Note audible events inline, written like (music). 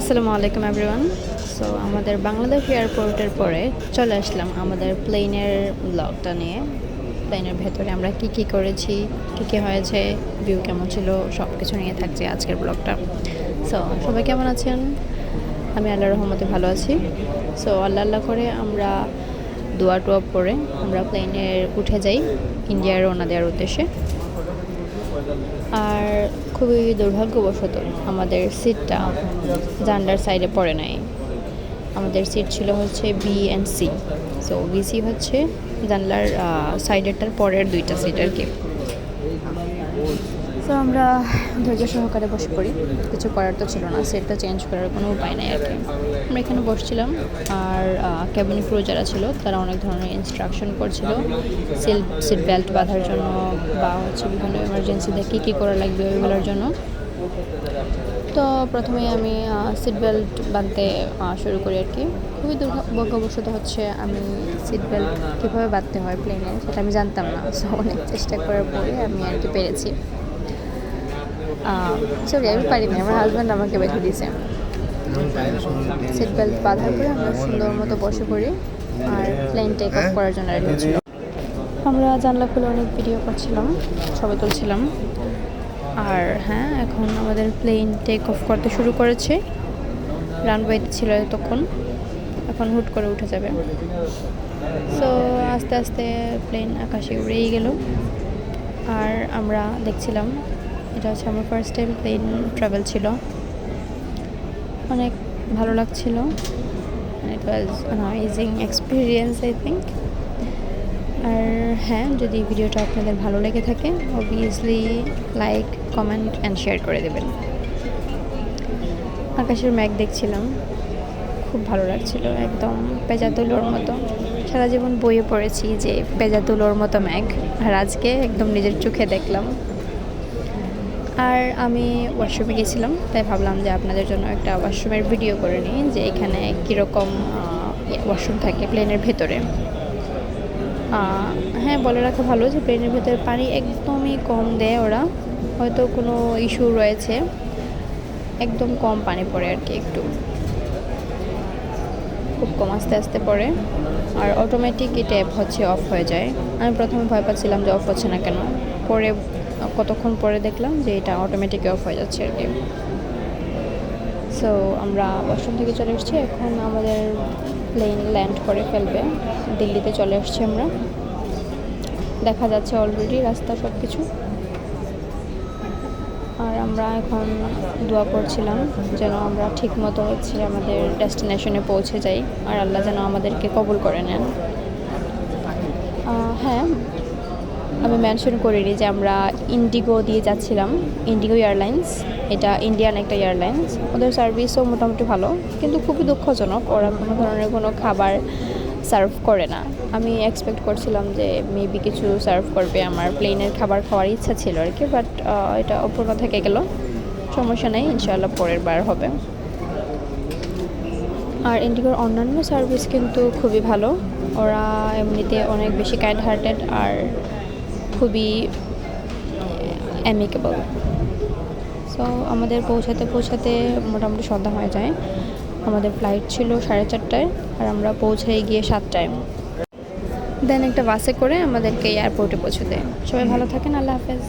আসসালামু আলাইকুম everyone so আমাদের বাংলাদেশ এয়ারপোর্টের পরে চলে আসলাম আমাদের প্লেনের ব্লগটা নিয়ে। প্লেনের ভেতরে আমরা কি কি করেছি, কি কি হয়েছে ভিউ কেমন ছিল সব কিছু নিয়ে থাকছে আজকের ব্লগটা সো সবাই কেমন আছেন? আমি আল্লাহ রহমতে ভালো আছি। সো আল্লাহ আল্লাহ করে আমরা দোয়া টোয়া পরে আমরা প্লেনে উঠে যাই ইন্ডিয়ার রওনা দেওয়ার উদ্দেশ্যে। আর খুবই দুর্ভাগ্যবশত আমাদের সিটটা জানলার সাইডে পড়ে নাই। আমাদের সিট ছিল হচ্ছে B and C so BC হচ্ছে জানলার সাইডেরটার পরের দুইটা সিট আর কি। তো আমরা ধৈর্য সহকারে বসে পড়ি। কিছু করার তো ছিল না সেটটা চেঞ্জ করার কোনো উপায় নেই আর কি। আমরা এখানে বসছিলাম আর ক্যাবিন ক্রু যারা ছিল তারা অনেক ধরনের ইনস্ট্রাকশন করছিল। সিট সিট বেল্ট বাঁধার জন্য বা হচ্ছে বিভিন্ন এমার্জেন্সিতে কী কী করা লাগবে ওইগুলোর জন্য। তো প্রথমে আমি সিট বেল্ট বাঁধতে শুরু করি আর কি। খুবই দুর্ভাগ্যবশত হচ্ছে আমি সিট বেল্ট কীভাবে বাঁধতে হয় প্লেনে সেটা আমি জানতাম না। (laughs) সো অনেক চেষ্টা করার পরে আমি আর কি পেরেছি। সরি আমি পারিনি, আমার হাজব্যান্ড আমাকে বেঁধে দিয়েছে। সিট বেল্ট বাঁধার পরে আমরা সুন্দর মতো বসে পড়ি আর প্লেন টেক অফ করার জন্য রেডি হচ্ছিল আমরা জানলা খুলে অনেক ভিডিও করছিলাম, ছবি তুলছিলাম। আর হ্যাঁ এখন আমাদের প্লেন টেক অফ করতে শুরু করেছে। রানওয়েতে ছিল তখন এখন হুট করে উঠে যাবে। সো আস্তে আস্তে প্লেন আকাশে উড়েই গেল। আর আমরা দেখছিলাম এটা হচ্ছে আমার ফার্স্ট টাইম প্লেন ট্রাভেল ছিল। অনেক ভালো লাগছিল। It was amazing experience I think আর হ্যাঁ যদি ভিডিওটা আপনাদের ভালো লেগে থাকে obviously like comment and share করে দেবেন। আকাশের ম্যাগ দেখছিলাম। খুব ভালো লাগছিল, একদম পেজা তুলোর মতো। সারা জীবন বইয়ে পড়েছি যে পেজা তুলোর মতো ম্যাগ আর আজকে একদম নিজের চোখে দেখলাম। আর আমি ওয়াশরুমে গেছিলাম, তাই ভাবলাম যে আপনাদের জন্য একটা ওয়াশরুমের ভিডিও করে নিই, যে এখানে কীরকম ওয়াশরুম থাকে প্লেনের ভেতরে। হ্যাঁ বলে রাখা ভালো যে প্লেনের ভেতরে পানি একদমই কম দেয় ওরা। হয়তো কোনো ইস্যু রয়েছে। একদম কম পানি পড়ে আর কি একটু। খুব কম আস্তে আস্তে পড়ে। আর অটোমেটিক ট্যাপ হচ্ছে অফ হয়ে যায়। আমি প্রথমে ভয় পাচ্ছিলাম যে অফ হচ্ছে না কেন। পরে কতক্ষণ পরে দেখলাম যে এটা অটোমেটিক অফ হয়ে যাচ্ছে আর কি। সো আমরা ওয়াশরুম থেকে চলে এসেছি। এখন আমাদের প্লেন ল্যান্ড করে ফেলবে। দিল্লিতে চলে এসেছি আমরা। দেখা যাচ্ছে অলরেডি রাস্তা সব কিছু আর আমরা এখন দোয়া করছিলাম যেন আমরা ঠিক মতো হচ্ছে আমাদের ডেস্টিনেশনে পৌঁছে যাই। আর আল্লাহ যেন আমাদেরকে কবুল করে নেন। হ্যাঁ আমি মেনশন করিনি যে আমরা ইন্ডিগো দিয়ে যাচ্ছিলাম ইন্ডিগো এয়ারলাইন্স এটা ইন্ডিয়ান একটা এয়ারলাইন্স ওদের সার্ভিসও মোটামুটি ভালো, কিন্তু খুবই দুঃখজনক। ওরা কোনো ধরনের কোনো খাবার সার্ভ করে না। আমি এক্সপেক্ট করছিলাম যে মেবি কিছু সার্ভ করবে। আমার প্লেনের খাবার খাওয়ার ইচ্ছা ছিল আর কি বাট এটা অপূর্ণ থেকে গেল। সমস্যা নেই, ইনশাআল্লাহ পরের বার হবে। আর ইন্ডিগোর অন্যান্য সার্ভিস কিন্তু খুবই ভালো। ওরা এমনিতে অনেক বেশি কাইন্ড হার্টেড আর খুবই অ্যামিকেবল সো আমাদের পৌঁছাতে পৌঁছাতে মোটামুটি সন্ধ্যা হয়ে যায়। আমাদের ফ্লাইট ছিল সাড়ে চারটায় আর আমরা পৌঁছাই গিয়ে সাতটায়। দেন একটা বাসে করে আমাদেরকে এয়ারপোর্টে পৌঁছে দেয়। সবাই ভালো থাকেন, আল্লাহ হাফেজ।